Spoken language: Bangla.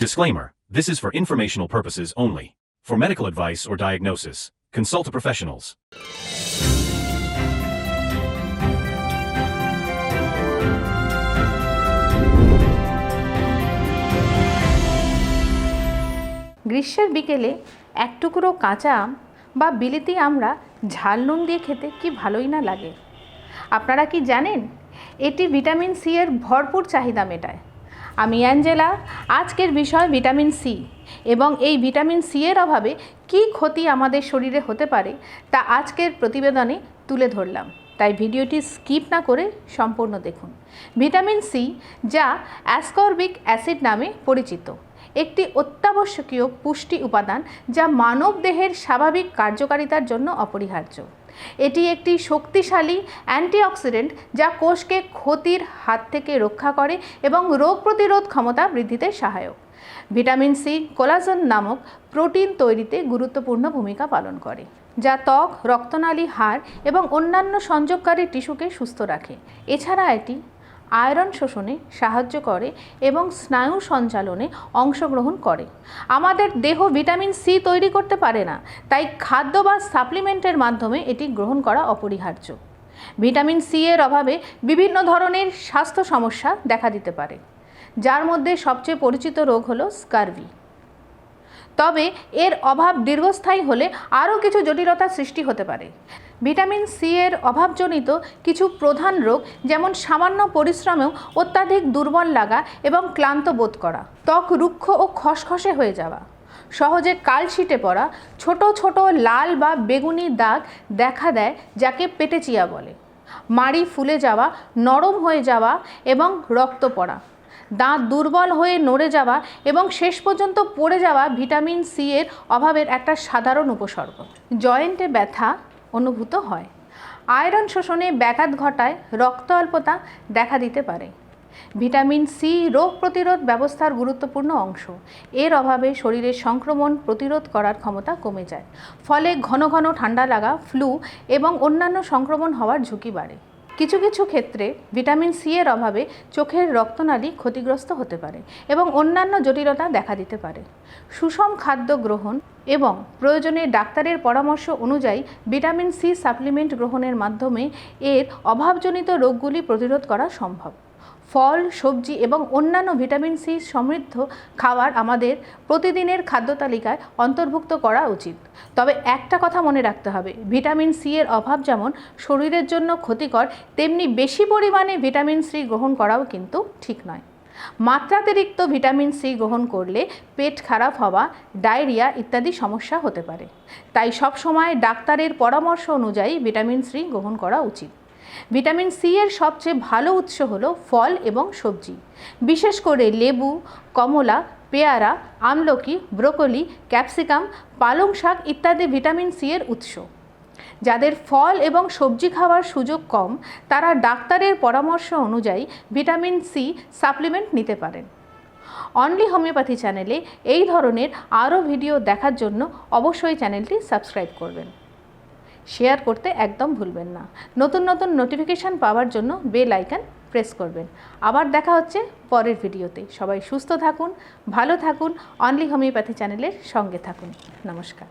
Disclaimer This is for informational purposes only. For medical advice or diagnosis, consult a professionals. গ্রীষ্মের বিকেলে এক টুকরো কাঁচা আম বা বিলিতি আমরা ঝাল নুন দিয়ে খেতে কি ভালোই না লাগে আপনারা কি জানেন এটি ভিটামিন সি এর ভরপুর চাহিদা মেটায় আমি অ্যাঞ্জেলা, আজকের বিষয় ভিটামিন সি এবং এই ভিটামিন সি এর অভাবে কী ক্ষতি আমাদের শরীরে হতে পারে তা আজকের প্রতিবেদনে তুলে ধরলাম। তাই ভিডিওটি স্কিপ না করে সম্পূর্ণ দেখুন। ভিটামিন সি যা অ্যাসকর্বিক অ্যাসিড নামে পরিচিত। একটি অত্যাবশ্যকীয় পুষ্টি উপাদান যা মানব দেহের স্বাভাবিক কার্যকারিতার জন্য অপরিহার্য। এটি একটি শক্তিশালী অ্যান্টিঅক্সিডেন্ট যা কোষকে ক্ষতির হাত থেকে রক্ষা করে এবং রোগ প্রতিরোধ ক্ষমতা বৃদ্ধিতে সহায়ক। ভিটামিন সি, কোলাজন নামক প্রোটিন তৈরিতে গুরুত্বপূর্ণ ভূমিকা পালন করে, যা ত্বক, রক্তনালী, হাড় এবং অন্যান্য সংযোগকারী টিস্যুকে সুস্থ রাখে। এছাড়া এটি আয়রন শোষণে সাহায্য করে এবং স্নায়ু সঞ্চালনে অংশগ্রহণ করে। আমাদের দেহ ভিটামিন সি তৈরি করতে পারে না, তাই খাদ্য বা সাপ্লিমেন্টের মাধ্যমে এটি গ্রহণ করা অপরিহার্য। ভিটামিন সি এর অভাবে বিভিন্ন ধরনের স্বাস্থ্য সমস্যা দেখা দিতে পারে, যার মধ্যে সবচেয়ে পরিচিত রোগ হলো স্কারভি। তবে এর অভাব দীর্ঘস্থায়ী হলে আরও কিছু জটিলতার সৃষ্টি হতে পারে। ভিটামিন সি এর অভাবজনিত কিছু প্রধান রোগ যেমন সামান্য পরিশ্রমেও অত্যাধিক দুর্বল লাগা এবং ক্লান্ত বোধ করা, ত্বক রুক্ষ ও খসখসে হয়ে যাওয়া, সহজে কাল কালশিটে পড়া, ছোট ছোট লাল বা বেগুনি দাগ দেখা দেয় যাকে পেটেচিয়া বলে, মাড়ি ফুলে যাওয়া, নরম হয়ে যাওয়া এবং রক্ত পড়া। দাঁত দুর্বল হয়ে নড়ে যাওয়া এবং শেষ পর্যন্ত পড়ে যাওয়া ভিটামিন সি এর অভাবের একটা সাধারণ উপসর্গ। জয়েন্টে ব্যথা অনুভূত হয়। আয়রন শোষণে ব্যাঘাত ঘটায় রক্ত অল্পতা দেখা দিতে পারে। ভিটামিন সি রোগ প্রতিরোধ ব্যবস্থার গুরুত্বপূর্ণ অংশ। এর অভাবে শরীরের সংক্রমণ প্রতিরোধ করার ক্ষমতা কমে যায়। ফলে ঘন ঘন ঠান্ডা লাগা, ফ্লু এবং অন্যান্য সংক্রমণ হওয়ার ঝুঁকি বাড়ে। কিছু কিছু ক্ষেত্রে ভিটামিন সি এর অভাবে চোখের রক্তনালী ক্ষতিগ্রস্ত হতে পারে এবং অন্যান্য জটিলতা দেখা দিতে পারে। সুষম খাদ্য গ্রহণ এবং প্রয়োজনে ডাক্তারের পরামর্শ অনুযায়ী ভিটামিন সি সাপ্লিমেন্ট গ্রহণের মাধ্যমে এর অভাবজনিত রোগগুলি প্রতিরোধ করা সম্ভব। ফল, সবজি এবং অন্যান্য ভিটামিন সি সমৃদ্ধ খাবার আমাদের প্রতিদিনের খাদ্য তালিকায় অন্তর্ভুক্ত করা উচিত। তবে একটা কথা মনে রাখতে হবে, ভিটামিন সি এর অভাব যেমন শরীরের জন্য ক্ষতিকর, তেমনি বেশি পরিমাণে ভিটামিন সি গ্রহণ করাও কিন্তু ঠিক নয়। মাত্রাতিরিক্ত ভিটামিন সি গ্রহণ করলে পেট খারাপ হওয়া, ডায়রিয়া ইত্যাদি সমস্যা হতে পারে। তাই সবসময় ডাক্তারের পরামর্শ অনুযায়ী ভিটামিন সি গ্রহণ করা উচিত। ভিটামিন সি এর সবচেয়ে ভালো উৎস হলো ফল এবং সবজি। বিশেষ করে লেবু, কমলা, পেয়ারা, আমলকি, ব্রোকলি, ক্যাপসিকাম, পালং শাক ইত্যাদি ভিটামিন সি এর উৎস। যাদের ফল এবং সবজি খাওয়ার সুযোগ কম, তারা ডাক্তারের পরামর্শ অনুযায়ী ভিটামিন সি সাপ্লিমেন্ট নিতে পারেন। অনলি হোমিওপ্যাথি চ্যানেলে এই ধরনের আরও ভিডিও দেখার জন্য অবশ্যই চ্যানেলটি সাবস্ক্রাইব করবেন। শেয়ার করতে একদম ভুলবেন না। নতুন নতুন নোটিফিকেশান পাওয়ার জন্য বেল আইকন প্রেস করবেন। আবার দেখা হচ্ছে পরের ভিডিওতে। সবাই সুস্থ থাকুন, ভালো থাকুন অনলি হোমিওপ্যাথি চ্যানেলের সঙ্গে থাকুন। নমস্কার।